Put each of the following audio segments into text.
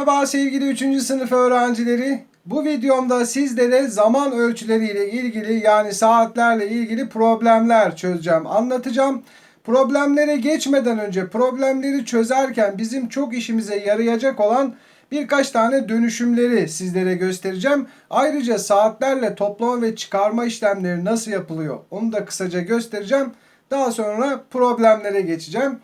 Merhaba sevgili 3. sınıf öğrencileri. Bu videomda sizlere zaman ölçüleriyle ilgili yani saatlerle ilgili problemler çözeceğim, anlatacağım. Problemlere geçmeden önce problemleri çözerken bizim çok işimize yarayacak olan birkaç tane dönüşümleri sizlere göstereceğim. Ayrıca saatlerle toplama ve çıkarma işlemleri nasıl yapılıyor onu da kısaca göstereceğim. Daha sonra problemlere geçeceğim.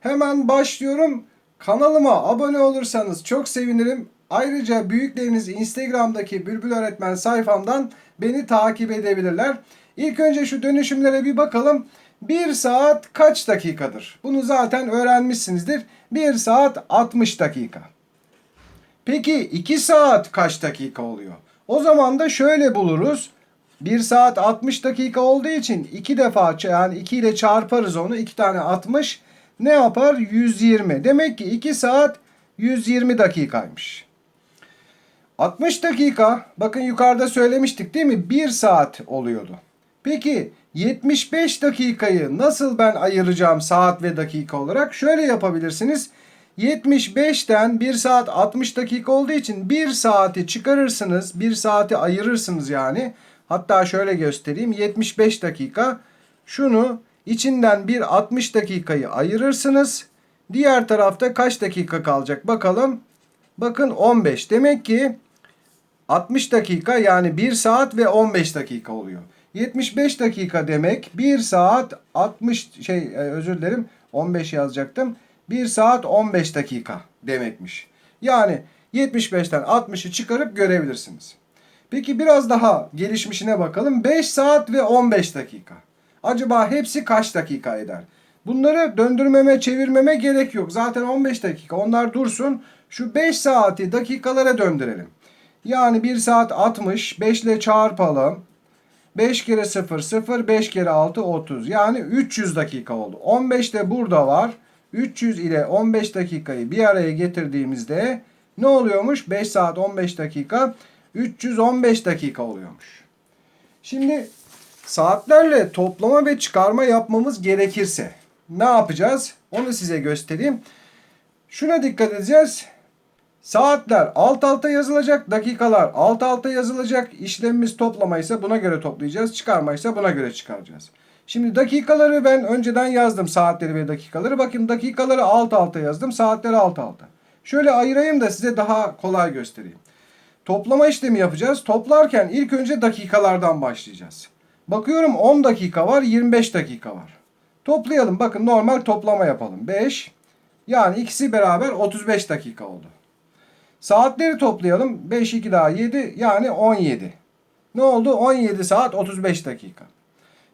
Hemen başlıyorum. Kanalıma abone olursanız çok sevinirim. Ayrıca büyükleriniz Instagram'daki Bülbül Öğretmen sayfamdan beni takip edebilirler. İlk önce şu dönüşümlere bir bakalım. 1 saat kaç dakikadır? Bunu zaten öğrenmişsinizdir. 1 saat 60 dakika. Peki 2 saat kaç dakika oluyor? O zaman da şöyle buluruz. 1 saat 60 dakika olduğu için 2 defa yani 2 ile çarparız onu. 2 tane 60 ne yapar? 120. Demek ki 2 saat 120 dakikaymış. 60 dakika bakın yukarıda söylemiştik değil mi? 1 saat oluyordu. Peki 75 dakikayı nasıl ben ayıracağım saat ve dakika olarak? Şöyle yapabilirsiniz. 75'ten 1 saat 60 dakika olduğu için 1 saati çıkarırsınız. 1 saati ayırırsınız yani. Hatta şöyle göstereyim. 75 dakika. Şunu içinden bir 60 dakikayı ayırırsınız. Diğer tarafta kaç dakika kalacak bakalım. Bakın 15. Demek ki 60 dakika yani 1 saat ve 15 dakika oluyor. 75 dakika demek 1 saat 60 şey e, özür dilerim 15 yazacaktım. 1 saat 15 dakika demekmiş. Yani 75'ten 60'ı çıkarıp görebilirsiniz. Peki biraz daha gelişmişine bakalım. 5 saat ve 15 dakika. Acaba hepsi kaç dakika eder? Bunları döndürmeme, çevirmeme gerek yok. Zaten 15 dakika. Onlar dursun. Şu 5 saati dakikalara döndürelim. Yani 1 saat 60. 5 ile çarpalım. 5 kere 0 0 5 kere 6 30. Yani 300 dakika oldu. 15 de burada var. 300 ile 15 dakikayı bir araya getirdiğimizde ne oluyormuş? 5 saat 15 dakika 315 dakika oluyormuş. Şimdi saatlerle toplama ve çıkarma yapmamız gerekirse ne yapacağız? Onu size göstereyim. Şuna dikkat edeceğiz. Saatler alt alta yazılacak, dakikalar alt alta yazılacak. İşlemimiz toplamaysa buna göre toplayacağız, çıkarmaysa buna göre çıkaracağız. Şimdi dakikaları ben önceden yazdım saatleri ve dakikaları. Bakın dakikaları alt alta yazdım, saatleri alt alta. Şöyle ayırayım da size daha kolay göstereyim. Toplama işlemi yapacağız. Toplarken ilk önce dakikalardan başlayacağız. Bakıyorum 10 dakika var, 25 dakika var. Toplayalım. Bakın normal toplama yapalım. 5 yani ikisi beraber 35 dakika oldu. Saatleri toplayalım. 5 2 daha 7 yani 17. Ne oldu? 17 saat 35 dakika.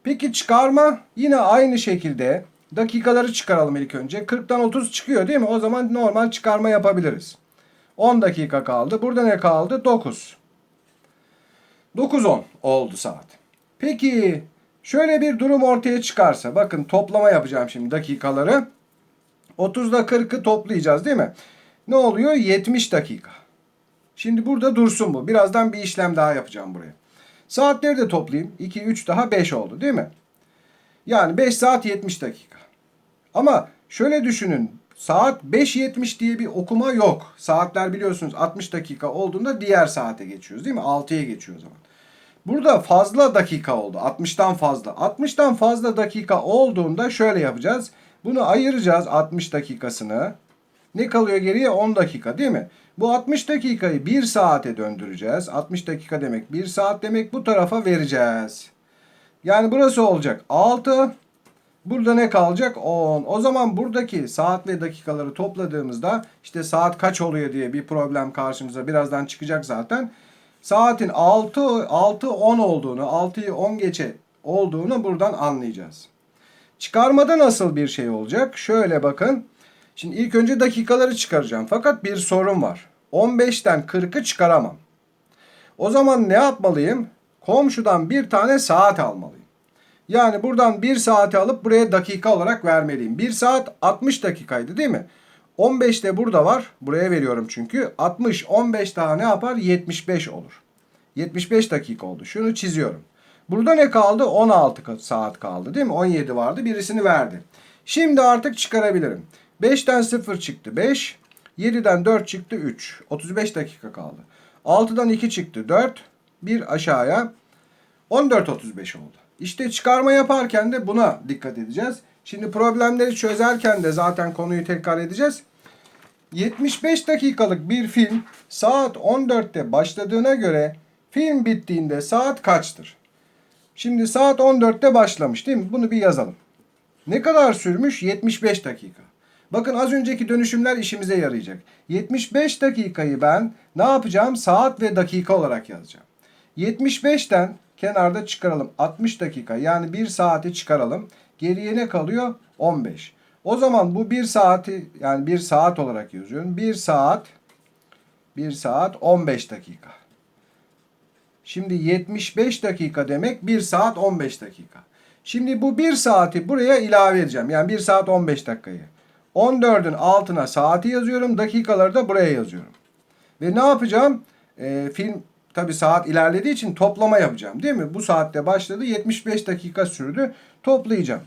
Peki çıkarma yine aynı şekilde dakikaları çıkaralım ilk önce. 40'tan 30 çıkıyor değil mi? O zaman normal çıkarma yapabiliriz. 10 dakika kaldı. Burada ne kaldı? 9. 9-10 oldu saat. Peki şöyle bir durum ortaya çıkarsa bakın toplama yapacağım şimdi dakikaları. 30'da 40'ı toplayacağız değil mi? Ne oluyor? 70 dakika. Şimdi burada dursun bu. Birazdan bir işlem daha yapacağım buraya. Saatleri de toplayayım. 2, 3 daha 5 oldu değil mi? Yani 5 saat 70 dakika. Ama şöyle düşünün. Saat 5.70 diye bir okuma yok. Saatler biliyorsunuz 60 dakika olduğunda diğer saate geçiyoruz değil mi? 6'ya geçiyor o zaman. Burada fazla dakika oldu. 60'tan fazla. 60'tan fazla dakika olduğunda şöyle yapacağız. Bunu ayıracağız 60 dakikasını. Ne kalıyor geriye? 10 dakika değil mi? Bu 60 dakikayı 1 saate döndüreceğiz. 60 dakika demek 1 saat demek bu tarafa vereceğiz. Yani burası olacak 6. Burada ne kalacak? 10. O zaman buradaki saat ve dakikaları topladığımızda işte saat kaç oluyor diye bir problem karşımıza birazdan çıkacak zaten. Saatin 6 6 10 olduğunu, 6'yı 10 geçe olduğunu buradan anlayacağız. Çıkarmada nasıl bir şey olacak? Şöyle bakın. Şimdi ilk önce dakikaları çıkaracağım. Fakat bir sorun var. 15'ten 40'ı çıkaramam. O zaman ne yapmalıyım? Komşudan bir tane saat almalıyım. Yani buradan 1 saati alıp buraya dakika olarak vermeliyim. 1 saat 60 dakikaydı değil mi? 15 de burada var. Buraya veriyorum çünkü. 60, 15 daha ne yapar? 75 olur. 75 dakika oldu. Şunu çiziyorum. Burada ne kaldı? 16 saat kaldı değil mi? 17 vardı. Birisini verdi. Şimdi artık çıkarabilirim. 5'ten 0 çıktı 5. 7'den 4 çıktı 3. 35 dakika kaldı. 6'dan 2 çıktı 4. 1 aşağıya 14.35 oldu. İşte çıkarma yaparken de buna dikkat edeceğiz. Şimdi problemleri çözerken de zaten konuyu tekrar edeceğiz. 75 dakikalık bir film saat 14'te başladığına göre film bittiğinde saat kaçtır? Şimdi saat 14'te başlamış değil mi? Bunu bir yazalım. Ne kadar sürmüş? 75 dakika. Bakın az önceki dönüşümler işimize yarayacak. 75 dakikayı ben ne yapacağım? Saat ve dakika olarak yazacağım. 75'ten kenarda çıkaralım. 60 dakika yani 1 saati çıkaralım. Geriye ne kalıyor? 15. O zaman bu 1 saati yani 1 saat olarak yazıyorum. 1 saat 1 saat 15 dakika. Şimdi 75 dakika demek 1 saat 15 dakika. Şimdi bu 1 saati buraya ilave edeceğim. Yani 1 saat 15 dakikayı. 14'ün altına saati yazıyorum. Dakikaları da buraya yazıyorum. Ve ne yapacağım? Ee, film tabi saat ilerlediği için toplama yapacağım. Değil mi? Bu saatte başladı. 75 dakika sürdü. Toplayacağım.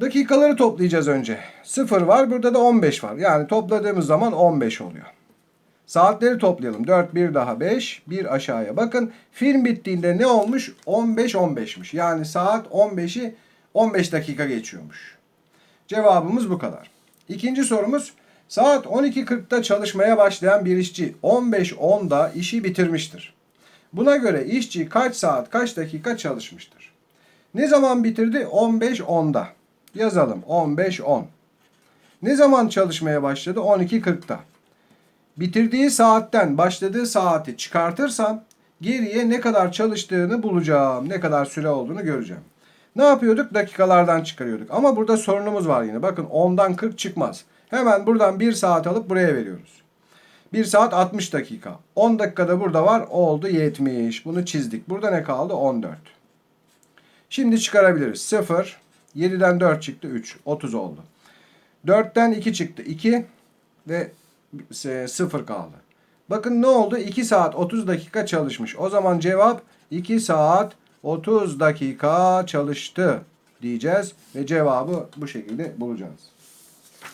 Dakikaları toplayacağız önce. 0 var. Burada da 15 var. Yani topladığımız zaman 15 oluyor. Saatleri toplayalım. 4, 1 daha 5, 1 aşağıya. Bakın film bittiğinde ne olmuş? 15, 15'miş. Yani saat 15'i 15 dakika geçiyormuş. Cevabımız bu kadar. İkinci sorumuz. Saat 12.40'da çalışmaya başlayan bir işçi 15.10'da işi bitirmiştir. Buna göre işçi kaç saat kaç dakika çalışmıştır? Ne zaman bitirdi? 15.10'da. Yazalım 15.10. Ne zaman çalışmaya başladı? 12.40'da. Bitirdiği saatten başladığı saati çıkartırsam geriye ne kadar çalıştığını bulacağım. Ne kadar süre olduğunu göreceğim. Ne yapıyorduk? Dakikalardan çıkarıyorduk. Ama burada sorunumuz var yine. Bakın 10'dan 40 çıkmaz. Hemen buradan 1 saat alıp buraya veriyoruz. 1 saat 60 dakika. 10 dakikada burada var. Oldu 70. Bunu çizdik. Burada ne kaldı? 14. Şimdi çıkarabiliriz. 0. 7'den 4 çıktı. 3. 30 oldu. 4'ten 2 çıktı. 2. Ve 0 kaldı. Bakın ne oldu? 2 saat 30 dakika çalışmış. O zaman cevap 2 saat 30 dakika çalıştı diyeceğiz ve cevabı bu şekilde bulacağız.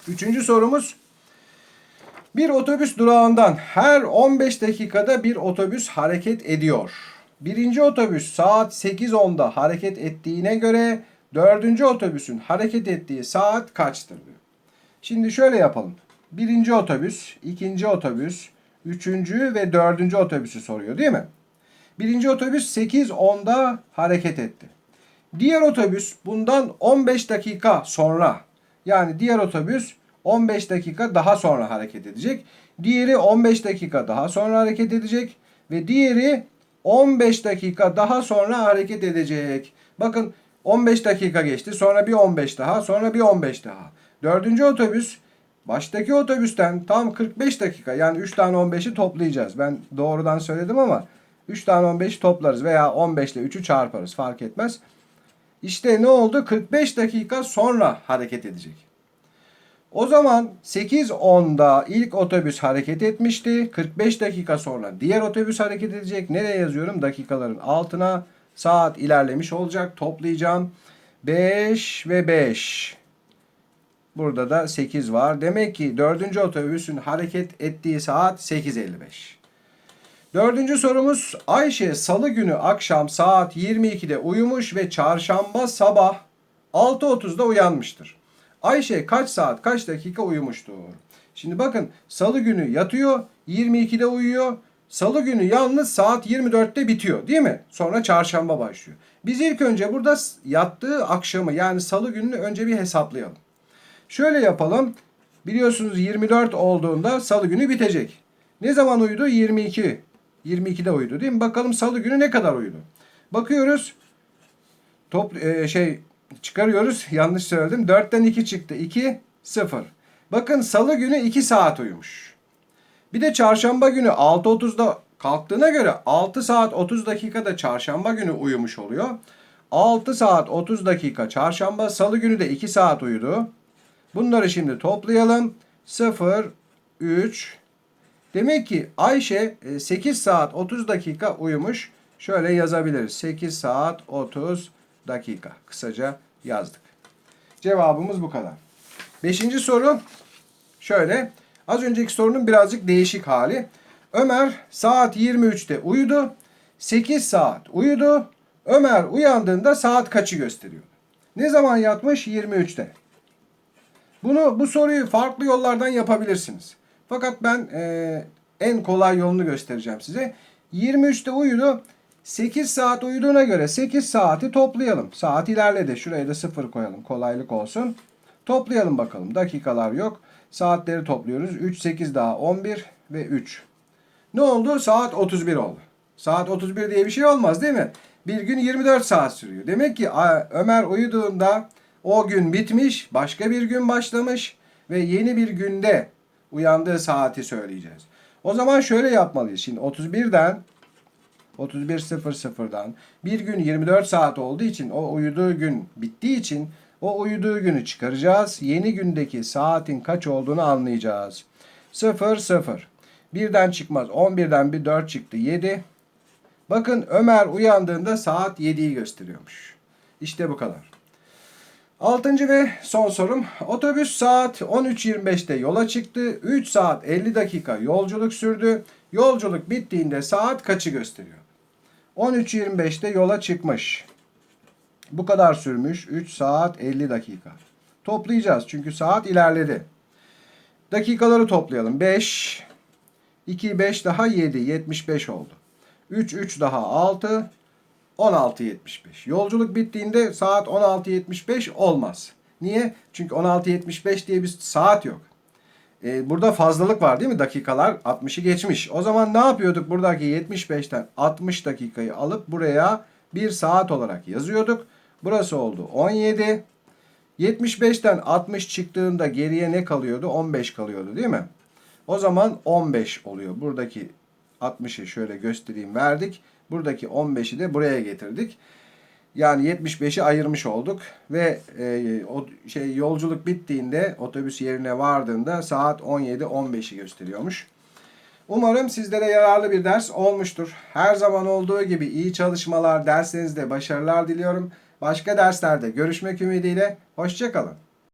Üçüncü sorumuz. Bir otobüs durağından her 15 dakikada bir otobüs hareket ediyor. Birinci otobüs saat 8.10'da hareket ettiğine göre dördüncü otobüsün hareket ettiği saat kaçtır. Şimdi şöyle yapalım. Birinci otobüs, ikinci otobüs, üçüncü ve dördüncü otobüsü soruyor değil mi? Birinci otobüs 8.10'da hareket etti. Diğer otobüs bundan 15 dakika sonra yani diğer otobüs 15 dakika daha sonra hareket edecek. Diğeri 15 dakika daha sonra hareket edecek ve diğeri 15 dakika daha sonra hareket edecek. Bakın 15 dakika geçti. Sonra bir 15 daha, sonra bir 15 daha. Dördüncü otobüs baştaki otobüsten tam 45 dakika yani 3 tane 15'i toplayacağız. Ben doğrudan söyledim ama 3 tane 15 toplarız veya 15 ile 3'ü çarparız fark etmez. İşte ne oldu? 45 dakika sonra hareket edecek. O zaman 8.10'da ilk otobüs hareket etmişti. 45 dakika sonra diğer otobüs hareket edecek. Nereye yazıyorum? Dakikaların altına saat ilerlemiş olacak. Toplayacağım. 5 ve 5. Burada da 8 var. Demek ki dördüncü otobüsün hareket ettiği saat 8.55. Dördüncü sorumuz Ayşe salı günü akşam saat 22'de uyumuş ve çarşamba sabah 6.30'da uyanmıştır. Ayşe kaç saat kaç dakika uyumuştur? Şimdi bakın salı günü yatıyor 22'de uyuyor. Salı günü yalnız saat 24'te bitiyor değil mi? Sonra çarşamba başlıyor. Biz ilk önce burada yattığı akşamı yani salı gününü önce bir hesaplayalım. Şöyle yapalım. Biliyorsunuz 24 olduğunda salı günü bitecek. Ne zaman uyudu? 22. 22'de uyudu değil mi? Bakalım salı günü ne kadar uyudu? Bakıyoruz. Top e, şey çıkarıyoruz. Yanlış söyledim. 4'ten 2 çıktı. 2 0. Bakın salı günü 2 saat uyumuş. Bir de çarşamba günü 6.30'da kalktığına göre 6 saat 30 dakikada çarşamba günü uyumuş oluyor. 6 saat 30 dakika çarşamba, salı günü de 2 saat uyudu. Bunları şimdi toplayalım. 0 3 Demek ki Ayşe 8 saat 30 dakika uyumuş. Şöyle yazabiliriz. 8 saat 30 dakika. Kısaca yazdık. Cevabımız bu kadar. Beşinci soru şöyle. Az önceki sorunun birazcık değişik hali. Ömer saat 23'te uyudu. 8 saat uyudu. Ömer uyandığında saat kaçı gösteriyor? Ne zaman yatmış? 23'te. Bunu bu soruyu farklı yollardan yapabilirsiniz. Fakat ben e, en kolay yolunu göstereceğim size. 23'te uyudu. 8 saat uyuduğuna göre 8 saati toplayalım. Saat ilerledi. Şuraya da 0 koyalım. Kolaylık olsun. Toplayalım bakalım. Dakikalar yok. Saatleri topluyoruz. 3, 8 daha 11 ve 3. Ne oldu? Saat 31 oldu. Saat 31 diye bir şey olmaz değil mi? Bir gün 24 saat sürüyor. Demek ki Ömer uyuduğunda o gün bitmiş, başka bir gün başlamış ve yeni bir günde uyandığı saati söyleyeceğiz. O zaman şöyle yapmalıyız. Şimdi 31'den 31.00'dan bir gün 24 saat olduğu için o uyuduğu gün bittiği için o uyuduğu günü çıkaracağız. Yeni gündeki saatin kaç olduğunu anlayacağız. 0 0. Birden çıkmaz. 11'den bir 4 çıktı. 7. Bakın Ömer uyandığında saat 7'yi gösteriyormuş. İşte bu kadar. Altıncı ve son sorum. Otobüs saat 13.25'te yola çıktı. 3 saat 50 dakika yolculuk sürdü. Yolculuk bittiğinde saat kaçı gösteriyor? 13.25'te yola çıkmış. Bu kadar sürmüş. 3 saat 50 dakika. Toplayacağız çünkü saat ilerledi. Dakikaları toplayalım. 5, 2, 5 daha 7, 75 oldu. 3, 3 daha 6, 16.75. Yolculuk bittiğinde saat 16.75 olmaz. Niye? Çünkü 16.75 diye bir saat yok. Ee, burada fazlalık var değil mi? Dakikalar 60'ı geçmiş. O zaman ne yapıyorduk? Buradaki 75'ten 60 dakikayı alıp buraya 1 saat olarak yazıyorduk. Burası oldu 17. 75'ten 60 çıktığında geriye ne kalıyordu? 15 kalıyordu değil mi? O zaman 15 oluyor. Buradaki 60'ı şöyle göstereyim verdik. Buradaki 15'i de buraya getirdik. Yani 75'i ayırmış olduk ve e, o şey yolculuk bittiğinde otobüs yerine vardığında saat 17-15'i gösteriyormuş. Umarım sizlere yararlı bir ders olmuştur. Her zaman olduğu gibi iyi çalışmalar, derslerinizde başarılar diliyorum. Başka derslerde görüşmek ümidiyle. Hoşçakalın.